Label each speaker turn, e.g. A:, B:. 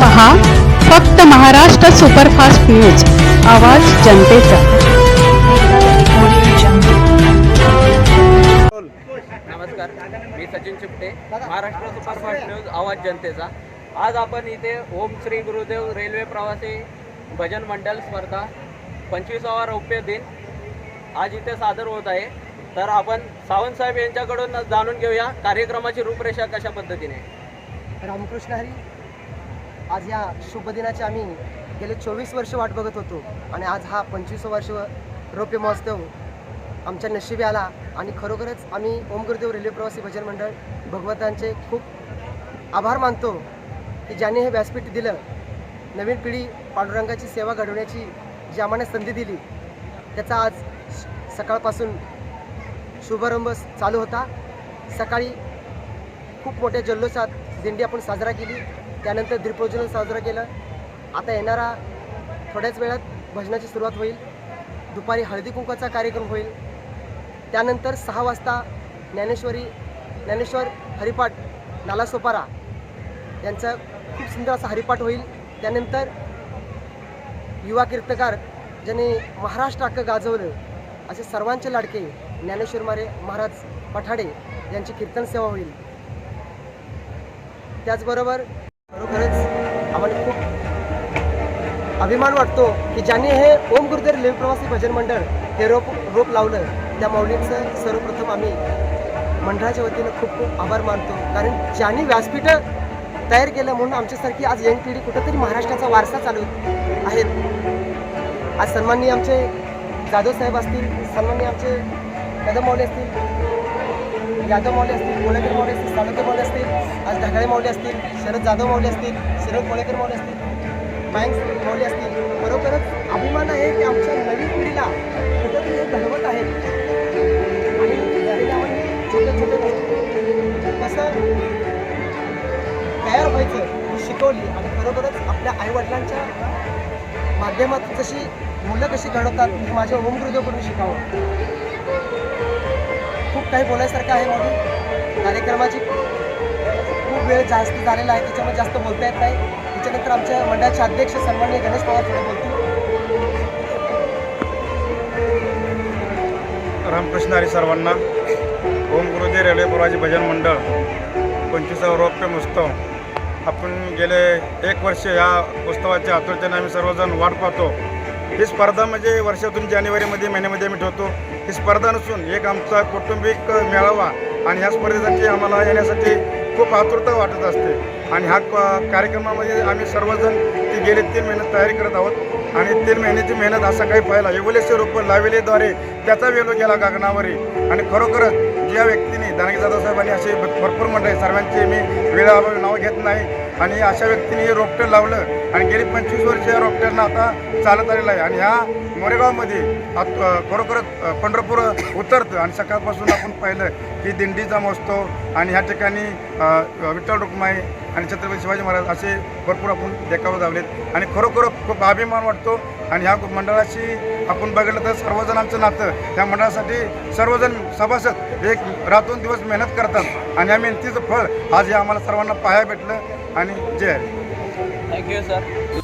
A: पहा फक्त Maharashtra superfast news आवाज जनतेचा.
B: नमस्कार मी सचिन चिपटे महाराष्ट्र सुपरफास्ट न्यूज आवाज जनतेचा. आज आपण इथे ओम श्री गुरुदेव रेल्वे प्रवासी भजन मंडळ स्पर्धा पंचवीसावा रौप्य दिन आज इथे सादर होत आहे. तर आपण सावंत साहेब यांच्याकडून जाणून घेऊया कार्यक्रमाची रूपरेषा कशा पद्धतीने?
C: रामकृष्ण हरी आज या शुभ दिनाची आम्ही गेले चोवीस वर्ष वाट बघत होतो आणि आज हा पंचवीस वर्ष रौप्य महोत्सव आमच्या नशिबी आला आणि खरोखरच आम्ही ओमगुरुदेव रेल्वे प्रवासी भजन मंडळ भगवंतांचे खूप आभार मानतो की ज्याने हे व्यासपीठ दिलं नवीन पिढी पांडुरंगाची सेवा घडवण्याची जी आम्हाला संधी दिली त्याचा आज सकाळपासून शुभारंभ चालू होता. सकाळी खूप मोठ्या जल्लोषात दिंडी आपण साजरा केली. त्यानंतर दीपप्रज्वलन साजरा केलं. आता येणारा थोड्याच वेळात भजनाची सुरुवात होईल. दुपारी हळदी कुंकाचा कार्यक्रम होईल. त्यानंतर सहा वाजता ज्ञानेश्वरी ज्ञानेश्वर हरिपाठ नालासोपारा यांचं यांचा खूप सुंदर असा हरिपाठ होईल. त्यानंतर युवा कीर्तकार ज्यांनी महाराष्ट्र अख्खं गाजवलं असे सर्वांचे लाडके ज्ञानेश्वर मारे महाराज पठाडे यांची कीर्तन सेवा होईल. त्याचबरोबर खरोखरच आम्हाला खूप अभिमान वाटतो की ज्यांनी हे ओम गुरुदेव रेल्वे प्रवासी भजन मंडळ हे रोप रोप लावलं त्या माऊलींचं सर्वप्रथम आम्ही मंडळाच्या वतीनं खूप खूप आभार मानतो. कारण ज्यांनी व्यासपीठं तयार केलं म्हणून आमच्यासारखी आज यंग पिढी कुठंतरी महाराष्ट्राचा वारसा चालू आहेत. आज सन्माननीय आमचे जाधव साहेब असतील सन्माननीय आमचे कदम माऊली असतील यादव मावले असतील कोळेकर मावले असतील साळुंके मावले असतील आज ढाकाळे माऊली असतील शरद जाधव मावले असतील शरद कोळेकर माऊली असतील मयंक माऊली असतील. खरोखरच अभिमान आहे की आमच्या नवीन पिढीला कुठंतरी हे घडवत आहेत आणि झालेल्या म्हणजे छोट्या छोट्या कसं तयार व्हायचं ही शिकवली आणि खरोखरच आपल्या आईवडिलांच्या माध्यमातून जशी मुलं कशी घडवतात ही माझ्या ओम गुरुदेवकडून शिकावं. काही बोलायसारखं आहे म्हणून कार्यक्रमाची खूप वेळ जास्त झालेला आहे त्याच्यामुळे जास्त बोलता येत नाही. त्याच्यानंतर आमच्या मंडळाचे अध्यक्ष सन्मान्य गणेश पवार थोडे बोलतील.
D: रामकृष्ण हरी सर्वांना. ओम गुरुजी रेल्वे प्रवासी भजन मंडळ पंचवीसावा रौप्य उत्सव आपण गेले एक वर्ष या उत्सवाच्या आतुरतेने आम्ही सर्वजण वाट पाहतो. ही स्पर्धा म्हणजे वर्षातून जानेवारीमध्ये महिन्यामध्ये आम्ही ठेवतो. ही स्पर्धा नसून एक आमचा कौटुंबिक मेळावा आणि ह्या स्पर्धेसाठी आम्हाला येण्यासाठी खूप आतुरता वाटत असते. आणि ह्या क- कार्यक्रमामध्ये आम्ही सर्वजण ती गेले तीन महिने तयारी करत आहोत. आणि तीन महिन्याची मेहनत असा काही पाहिला एवढेसे रोपं लावलेद्वारे त्याचा वेलो गेला गगनावरी. आणि खरोखरच ज्या व्यक्तीने दानगी जाधव साहेबांनी असे भरपूर मंडळी सर्वांचे मी वेळाभावी नाव घेत नाही. आणि अशा व्यक्तीने हे रोपटं लावलं आणि गेली पंचवीस वर्ष या रोपट्यांना आता चालत आलेलं आहे. आणि ह्या मोरेगावमध्ये आत- खरोखरच पंढरपूर उतरतं आणि सकाळपासून आपण पाहिलं की दिंडीचा महोत्सव आणि ह्या ठिकाणी विठ्ठल रुक्माई आणि छत्रपती शिवाजी महाराज असे भरपूर आपण देखावे लावलेत आणि खरोखर खूप अभिमान वाटतो. आणि ह्या मंडळाशी आपण बघितलं तर सर्वजणांचं नातं. त्या मंडळासाठी सर्वजण सभासद एक रातून दिवस मेहनत करतात. आणि या मेहनतीचं फळ आज हे आम्हाला सर्वांना पाहायला भेटलं. आणि जय.
B: Thank you sir